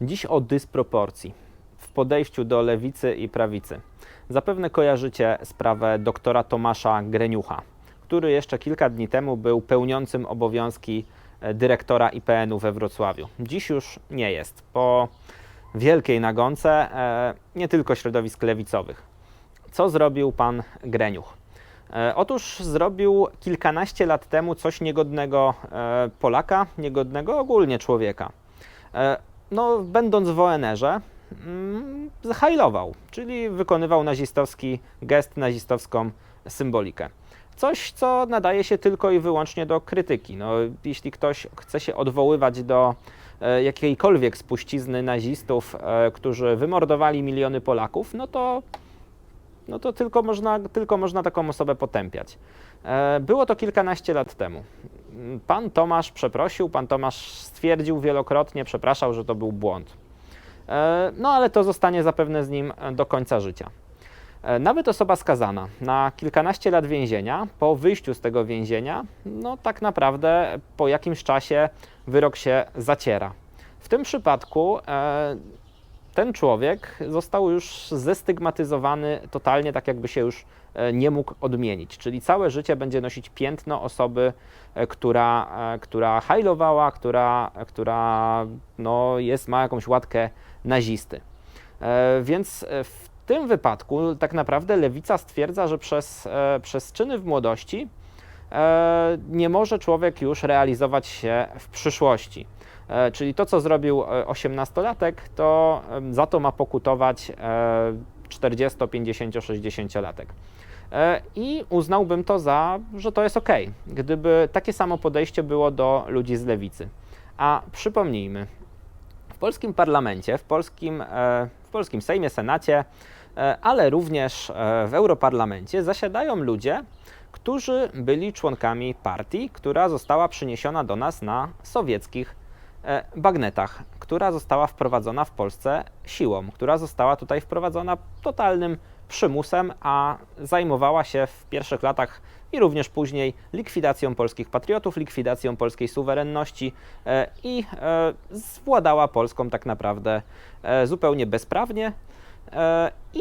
Dziś o dysproporcji w podejściu do lewicy i prawicy. Zapewne kojarzycie sprawę doktora Tomasza Greniucha, który jeszcze kilka dni temu był pełniącym obowiązki e, dyrektora IPN-u we Wrocławiu. Dziś już nie jest, po wielkiej nagonce e, nie tylko środowisk lewicowych. Co zrobił pan Greniuch? E, Otóż zrobił kilkanaście lat temu coś niegodnego Polaka, niegodnego ogólnie człowieka. No, będąc w ONR-ze, mm, zahajlował, czyli wykonywał nazistowski gest, nazistowską symbolikę. Coś, co nadaje się tylko i wyłącznie do krytyki. No, jeśli ktoś chce się odwoływać do e, jakiejkolwiek spuścizny nazistów, e, którzy wymordowali miliony Polaków, no to no to tylko można, tylko można taką osobę potępiać. E, Było to kilkanaście lat temu. Pan Tomasz przeprosił, pan Tomasz stwierdził wielokrotnie, przepraszał, że to był błąd. E, No ale to zostanie zapewne z nim e, do końca życia. E, Nawet osoba skazana na kilkanaście lat więzienia, po wyjściu z tego więzienia, no tak naprawdę po jakimś czasie wyrok się zaciera. W tym przypadku ten człowiek został już zestygmatyzowany totalnie, tak jakby się już e, nie mógł odmienić. Czyli całe życie będzie nosić piętno osoby, e, która, e, która hajlowała, która, która no, jest, ma jakąś łatkę nazisty. Więc w tym wypadku tak naprawdę lewica stwierdza, że przez, przez czyny w młodości nie może człowiek już realizować się w przyszłości. E, Czyli to, co zrobił e, 18-latek, to em, za to ma pokutować e, 40, 50, 60-latek. E, I uznałbym to za, że to jest ok, gdyby takie samo podejście było do ludzi z lewicy. A przypomnijmy, w polskim parlamencie, w polskim, e, w polskim Sejmie, Senacie, e, ale również e, w Europarlamencie zasiadają ludzie, którzy byli członkami partii, która została przyniesiona do nas na sowieckich e, bagnetach, która została wprowadzona w Polsce siłą, która została tutaj wprowadzona totalnym przymusem, a zajmowała się w pierwszych latach i również później likwidacją polskich patriotów, likwidacją polskiej suwerenności e, i e, zwładała Polską tak naprawdę e, zupełnie bezprawnie. E, I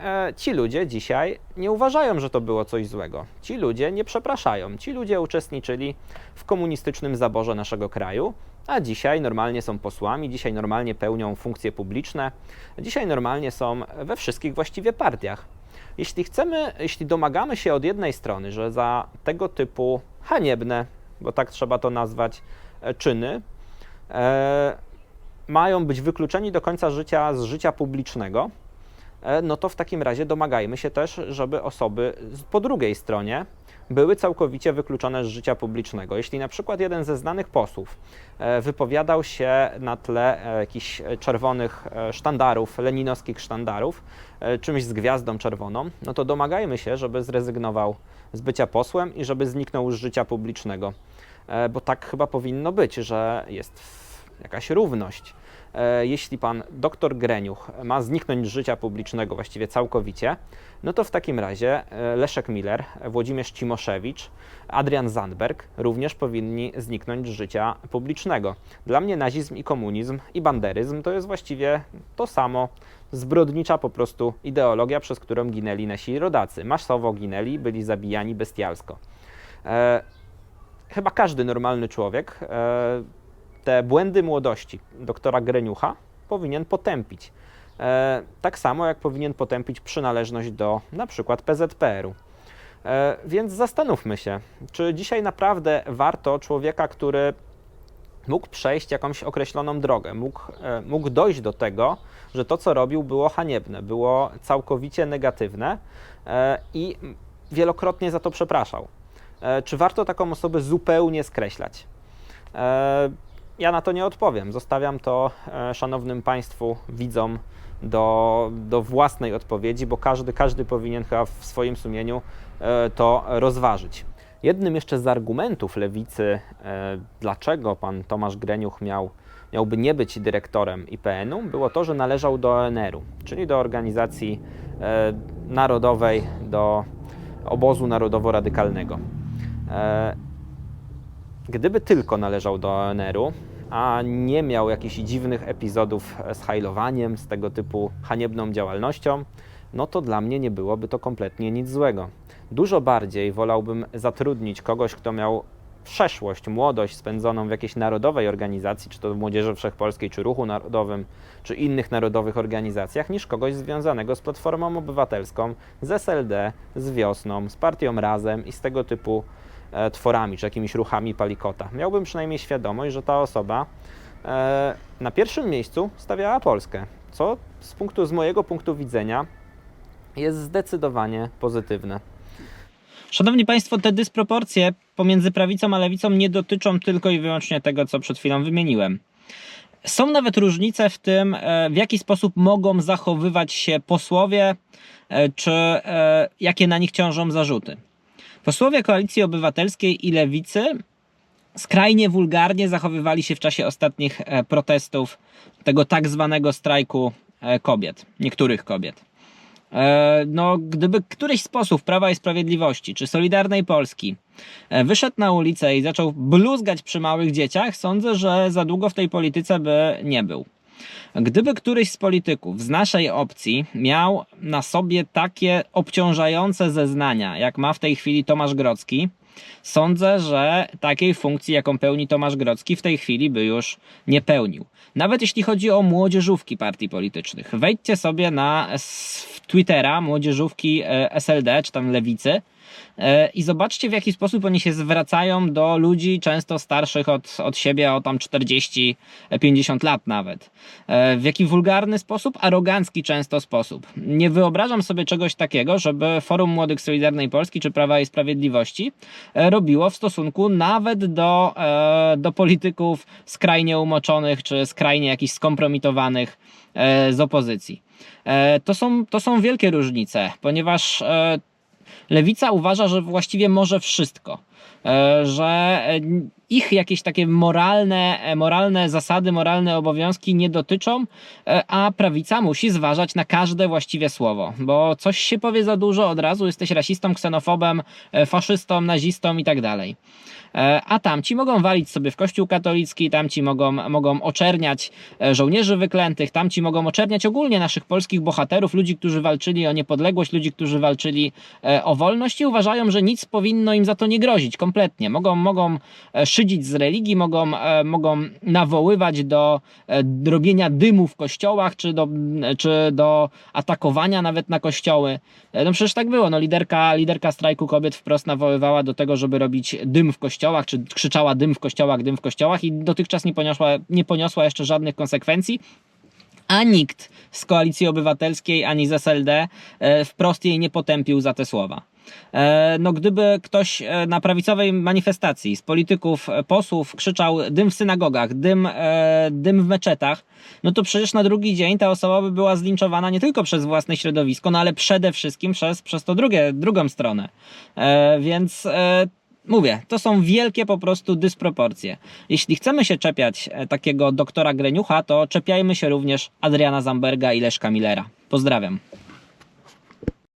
e, ci ludzie dzisiaj nie uważają, że to było coś złego. Ci ludzie nie przepraszają. Ci ludzie uczestniczyli w komunistycznym zaborze naszego kraju, a dzisiaj normalnie są posłami, dzisiaj normalnie pełnią funkcje publiczne, dzisiaj normalnie są we wszystkich właściwie partiach. Jeśli chcemy, jeśli domagamy się od jednej strony, że za tego typu haniebne, bo tak trzeba to nazwać, e, czyny, mają być wykluczeni do końca życia z życia publicznego, e, no to w takim razie domagajmy się też, żeby osoby po drugiej stronie były całkowicie wykluczone z życia publicznego. Jeśli na przykład jeden ze znanych posłów e, wypowiadał się na tle e, jakichś czerwonych sztandarów, leninowskich sztandarów, czymś z gwiazdą czerwoną, no to domagajmy się, żeby zrezygnował z bycia posłem i żeby zniknął z życia publicznego. Bo tak chyba powinno być, że jest jakaś równość. E, Jeśli pan doktor Greniuch ma zniknąć z życia publicznego właściwie całkowicie, no to w takim razie e, Leszek Miller, Włodzimierz Cimoszewicz, Adrian Zandberg również powinni zniknąć z życia publicznego. Dla mnie nazizm i komunizm i banderyzm to jest właściwie to samo, zbrodnicza po prostu ideologia, przez którą ginęli nasi rodacy. Masowo ginęli, byli zabijani bestialsko. E, chyba każdy normalny człowiek e, te błędy młodości doktora Greniucha powinien potępić. E, tak samo jak powinien potępić przynależność do na przykład PZPR-u. E, więc zastanówmy się, czy dzisiaj naprawdę warto człowieka, który mógł przejść jakąś określoną drogę, mógł, e, mógł dojść do tego, że to, co robił, było haniebne, było całkowicie negatywne e, i wielokrotnie za to przepraszał. E, Czy warto taką osobę zupełnie skreślać? E, Ja na to nie odpowiem. Zostawiam to e, szanownym Państwu, widzom, do, do własnej odpowiedzi, bo każdy, każdy powinien chyba w swoim sumieniu e, to rozważyć. Jednym jeszcze z argumentów lewicy, e, dlaczego pan Tomasz Greniuch miał, miałby nie być dyrektorem IPN-u, było to, że należał do ONR-u, czyli do organizacji narodowej, do obozu narodowo-radykalnego. Gdyby tylko należał do ONR-u, a nie miał jakichś dziwnych epizodów z hajlowaniem, z tego typu haniebną działalnością, no to dla mnie nie byłoby to kompletnie nic złego. Dużo bardziej wolałbym zatrudnić kogoś, kto miał przeszłość, młodość spędzoną w jakiejś narodowej organizacji, czy to w Młodzieży Wszechpolskiej, czy Ruchu Narodowym, czy innych narodowych organizacjach, niż kogoś związanego z Platformą Obywatelską, z SLD, z Wiosną, z Partią Razem i z tego typu tworami, czy jakimiś ruchami palikota. Miałbym przynajmniej świadomość, że ta osoba e, na pierwszym miejscu stawiała Polskę, co z, punktu, z mojego punktu widzenia jest zdecydowanie pozytywne. Szanowni Państwo, te dysproporcje pomiędzy prawicą a lewicą nie dotyczą tylko i wyłącznie tego, co przed chwilą wymieniłem. Są nawet różnice w tym, e, w jaki sposób mogą zachowywać się posłowie, e, czy e, jakie na nich ciążą zarzuty. Posłowie Koalicji Obywatelskiej i Lewicy skrajnie wulgarnie zachowywali się w czasie ostatnich e, protestów tego tak zwanego strajku e, kobiet, niektórych kobiet. E, No, gdyby któryś z posłów Prawa i Sprawiedliwości czy Solidarnej Polski wyszedł na ulicę i zaczął bluzgać przy małych dzieciach, sądzę, że za długo w tej polityce by nie był. Gdyby któryś z polityków z naszej opcji miał na sobie takie obciążające zeznania, jak ma w tej chwili Tomasz Grocki, sądzę, że takiej funkcji, jaką pełni Tomasz Grocki, w tej chwili by już nie pełnił. Nawet jeśli chodzi o młodzieżówki partii politycznych. Wejdźcie sobie na Twittera młodzieżówki e, SLD czy tam lewicy i zobaczcie w jaki sposób oni się zwracają do ludzi często starszych od, od siebie o tam 40-50 lat nawet. E, W jaki wulgarny sposób, arogancki często sposób. Nie wyobrażam sobie czegoś takiego, żeby Forum Młodych Solidarnej Polski czy Prawa i Sprawiedliwości e, robiło w stosunku nawet do, e, do polityków skrajnie umoczonych czy skrajnie jakichś skompromitowanych e, z opozycji. E, To są, to są wielkie różnice, ponieważ e, lewica uważa, że właściwie może wszystko. E, Że e, ich jakieś takie moralne, e, moralne zasady, moralne obowiązki nie dotyczą, a prawica musi zważać na każde właściwie słowo, bo coś się powie za dużo, od razu jesteś rasistą, ksenofobem, faszystą, nazistą i tak dalej. A tamci mogą walić sobie w kościół katolicki, tamci mogą, mogą oczerniać żołnierzy wyklętych, tamci mogą oczerniać ogólnie naszych polskich bohaterów, ludzi, którzy walczyli o niepodległość, ludzi, którzy walczyli o wolność i uważają, że nic powinno im za to nie grozić kompletnie. Mogą, mogą e, szydzić z religii, mogą, e, mogą nawoływać do e, robienia dymu w kościołach, czy do, czy do atakowania nawet na kościoły. No przecież tak było. No, liderka, liderka strajku kobiet wprost nawoływała do tego, żeby robić dym w kościołach, czy krzyczała dym w kościołach, dym w kościołach i dotychczas nie poniosła, nie poniosła jeszcze żadnych konsekwencji. A nikt z Koalicji Obywatelskiej ani z SLD wprost jej nie potępił za te słowa. E, No, gdyby ktoś e, na prawicowej manifestacji z polityków, e, posłów krzyczał dym w synagogach, dym, dym w meczetach, no to przecież na drugi dzień ta osoba by była zlinczowana nie tylko przez własne środowisko, no ale przede wszystkim przez, przez to drugie, drugą stronę. Więc Mówię, to są wielkie po prostu dysproporcje. Jeśli chcemy się czepiać takiego doktora Greniucha, to czepiajmy się również Adriana Zamberga i Leszka Millera. Pozdrawiam.